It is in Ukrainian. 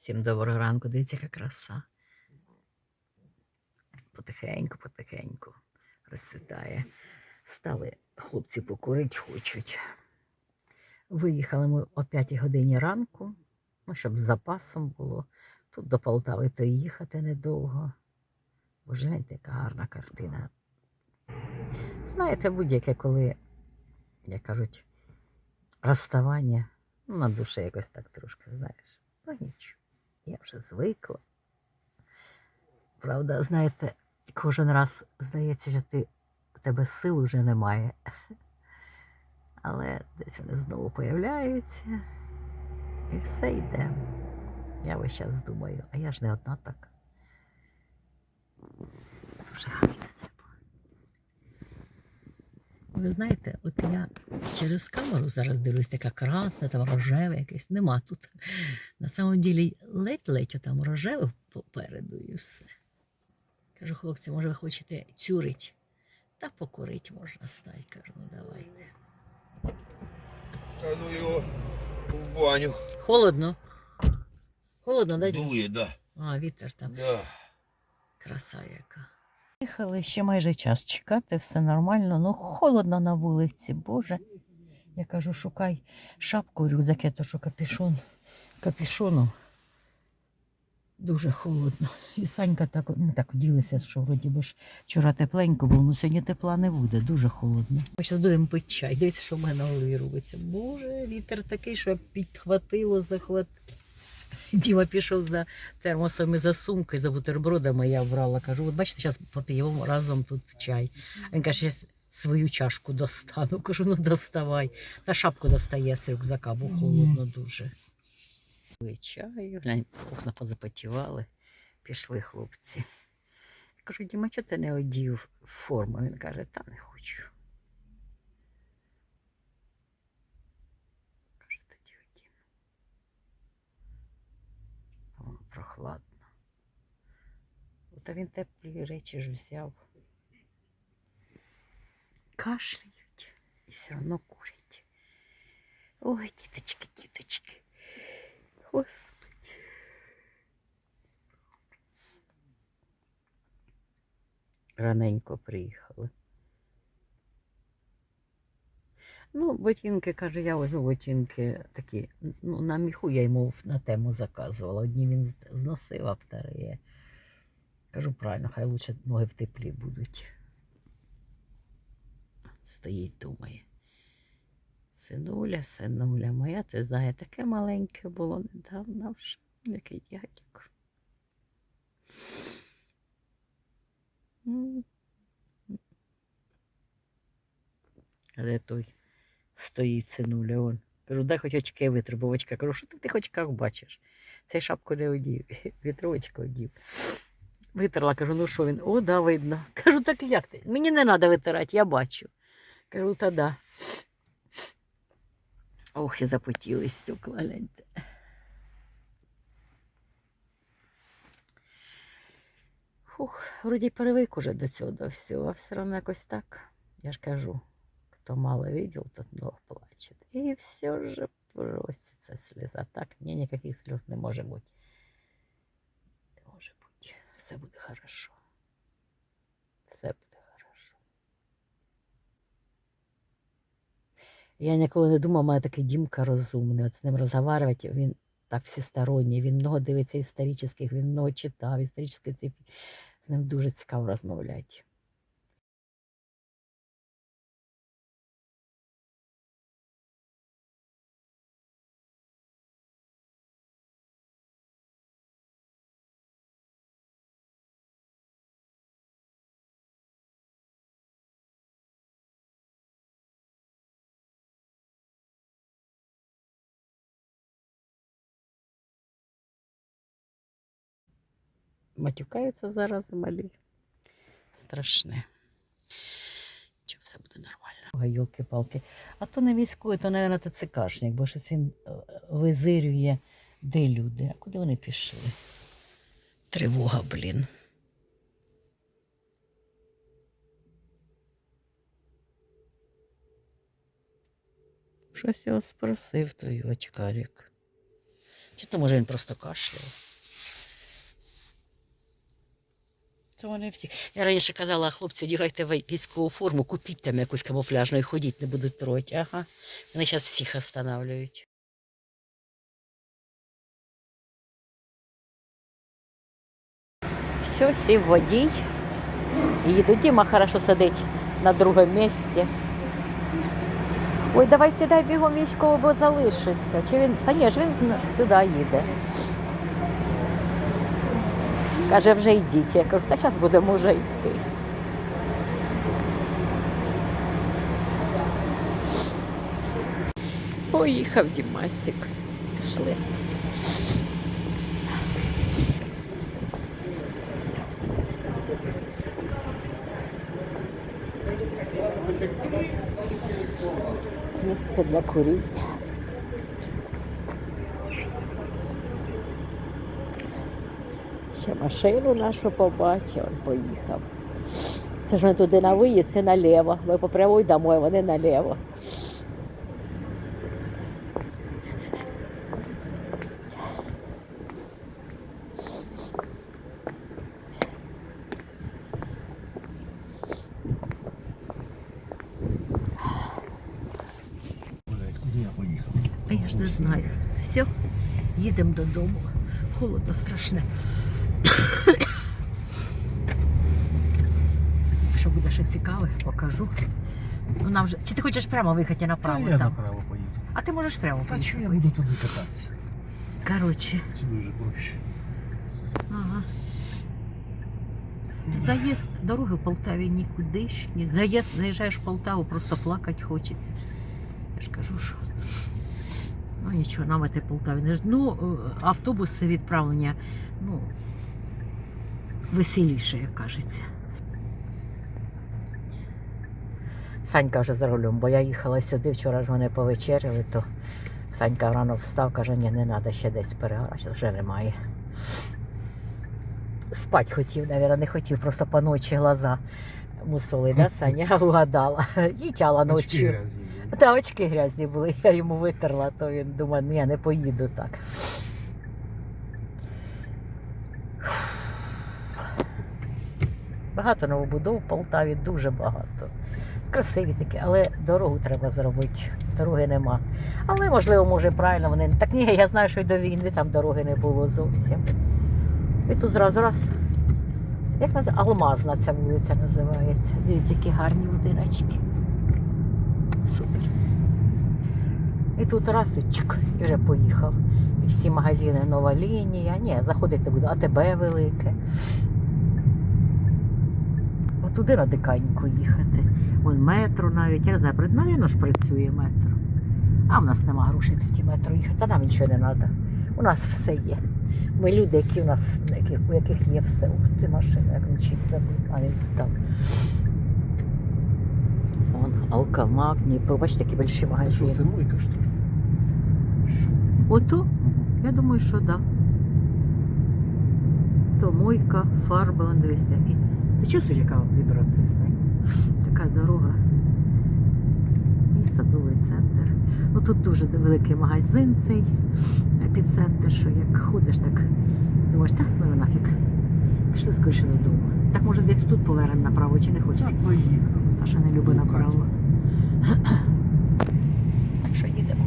Всім доброго ранку, дивіться, яка краса. Потихеньку, потихеньку розцвітає. Стали хлопці покурити хочуть. Виїхали ми о 5 годині ранку, ну, щоб з запасом було. Тут до Полтави то їхати недовго. Бо гляньте, яка гарна картина. Знаєте, будь-яке, коли, як кажуть, розставання, ну, на душі якось так трошки, знаєш. Ну нічого, я вже звикла. Правда, знаєте, кожен раз здається, що ти, тебе сил вже немає. Але десь вони знову появляються і все йде. Я весь час думаю, а я ж не одна так. Дуже гарне небо. Ви знаєте, от я через камеру зараз дивлюсь, така красна, там рожеве якесь. Нема тут. На самом ділі ледь-ледь там рожеве попереду і все. Кажу, хлопці, може ви хочете цюрить? Та покурить можна стати. Кажу, ну давайте. Та ну його в баню. Холодно. Холодно, да? Дує, да. А, вітер там. да. Краса яка. Їхали ще майже час чекати, все нормально, ну холодно на вулиці, Боже. Я кажу, шукай шапку, рюкзаке, то що капюшон. Капюшону. Дуже холодно. І Санька так, ну, так ділися, що вроді би ж вчора тепленько було, ну сьогодні тепла не буде, дуже холодно. Ми зараз будемо пити чай. Дивіться, що в мене на голові робиться. Боже, вітер такий, що підхватило, захватило. Діма пішов за термосом і за сумкою, за бутербродами я брала. Кажу, от бачите, зараз поп'ємо разом тут чай. Він каже, я свою чашку достану. Кажу, ну доставай. Та шапку достає з рюкзака, бо холодно дуже. Пили Чаю, глянь, окна позапотівали, пішли хлопці. Я кажу, Діма, чого ти не одів форму? Він каже, та не хочу. Каже, тоді одіну. Воно прохладно. Та він теплі речі ж взяв. Кашляють і все одно курять. Ой, діточки, діточки. Господи. Раненько приїхали. Ну, ботинки, каже, я візьму ботинки такі, ну, на міху я йому на тему заказувала. Одні він зносив, а вторі. Кажу правильно, хай лучше ноги в теплі будуть. Стоїть, думає. Синуля, синуля моя, ти знає, таке маленьке було недавно вже. Який дядько. М. А де той стоїть синуля он. Кажу, дай хоч очки витру, бо в. Кажу, що ти в тих очках бачиш? Цей шапку не одів, вітровочку одів. Витерла, кажу, ну що він? О, да, видно. Кажу, так як ти? Мені не треба витирати, я бачу. Кажу, та да. Ох, і запотіли стекла, гляньте. Фух, вроді привик уже до цього до всього, а все одно якось так. Я ж кажу, хто мало видел, тот много плачет. І все же проситься сльоза. Так, ні, ніяких сльоз не може бути. Не може бути. Все буде хорошо. Я ніколи не думав, має такий Дімка розумний. От з ним розговаривати, він так всесторонній, він много дивиться історичних, він много читав, історичні ці. З ним дуже цікаво розмовляти. Матюкаються зараз малі. Страшне. Чи все буде нормально? Йолки-палки. А то не військовий, то, мабуть, ТЦКшник, бо щось він е, визирює, де люди. А куди вони пішли? Тривога, блін. Щось його спросив той очкарик. Чи то може він просто кашляє? То вони всі. Я раніше казала, хлопці, одягайте військову форму, купіть там якусь камуфляжну і ходіть, не будуть проти. Ага. Вони зараз всіх останавливають. Все, сів водій. І їдуть. Діма хорошо сидить на другому місці. Ой, давай сідай бігом військово, бо залишишся. Чи він. Та ні ж він сюди їде. Каже, вже йдіть. Я кажу, та зараз будемо вже йти. Поїхав Дімасик. Пішли. Місце для куріння. Ще машину нашу побачив, він поїхав. Це ж вони туди на виїзд і наліво. Ми по прямой домой, вони наліво. Я поїхав? А я ж не знаю. Все, їдемо додому. Холодно страшне. Що буде ще цікаве, покажу. Ну нам вже. Чи ти хочеш прямо виїхати Та направо я там? направо поїду. А ти можеш прямо Та що я буду туди кататися? Коротше, Це дуже проще. ага. Заїзд дороги в Полтаві нікудишні. Заїзд, заїжджаєш в Полтаву, просто плакати хочеться. Я ж кажу, що. Ну нічого, нам в Полтаві не ж- Ну, е, автобуси відправлення, ну, веселіше, як кажеться. Санька вже за рулем, бо я їхала сюди, вчора ж вони повечеряли, то Санька рано встав, каже, ні, не треба ще десь перегорати, вже немає. Спать хотів, навіть не хотів, просто по ночі глаза мусоли, да, Саня? Угадала. І тяла Очки ночі. грязні. Та очки грязні були, я йому витерла, то він думає, ні, не поїду так. Багато новобудов в Полтаві, дуже багато. Красиві такі, але дорогу треба зробити. Дороги нема. Але можливо, може, правильно вони. Так ні, я знаю, що й до війни там дороги не було зовсім. І тут зразу раз. Як називається? Алмазна ця вулиця називається. Дивіться, які гарні будиночки. Супер. І тут раз і чик, і вже поїхав. І всі магазини нова лінія. Ні, заходити буду, АТБ велике. Туди на диканьку їхати. Вон метро навіть, я не знаю, навіть ж працює метро. А в нас нема грошей в ті метро їхати, а нам нічого не треба. У нас все є. Ми люди, які у нас, які, у яких є все. Ух ти машина, як мчить забув, а він став. Вон, алкомак, Дніпро, бачите, такі великі А що це мойка, що ли? Що? Ото? Мгм. Я думаю, що да. То мойка, фарба, вон дивись які. Ти чувствуєш, яка вібрація? Така дорога. І садовий центр. Ну тут дуже великий магазин цей епіцентр, що як ходиш, так думаєш, так, ну нафіг. Пішли скоріше додому. Так може десь тут повернемо направо чи не хочеш? Так. Саша не любить Ну, направо. Так що їдемо.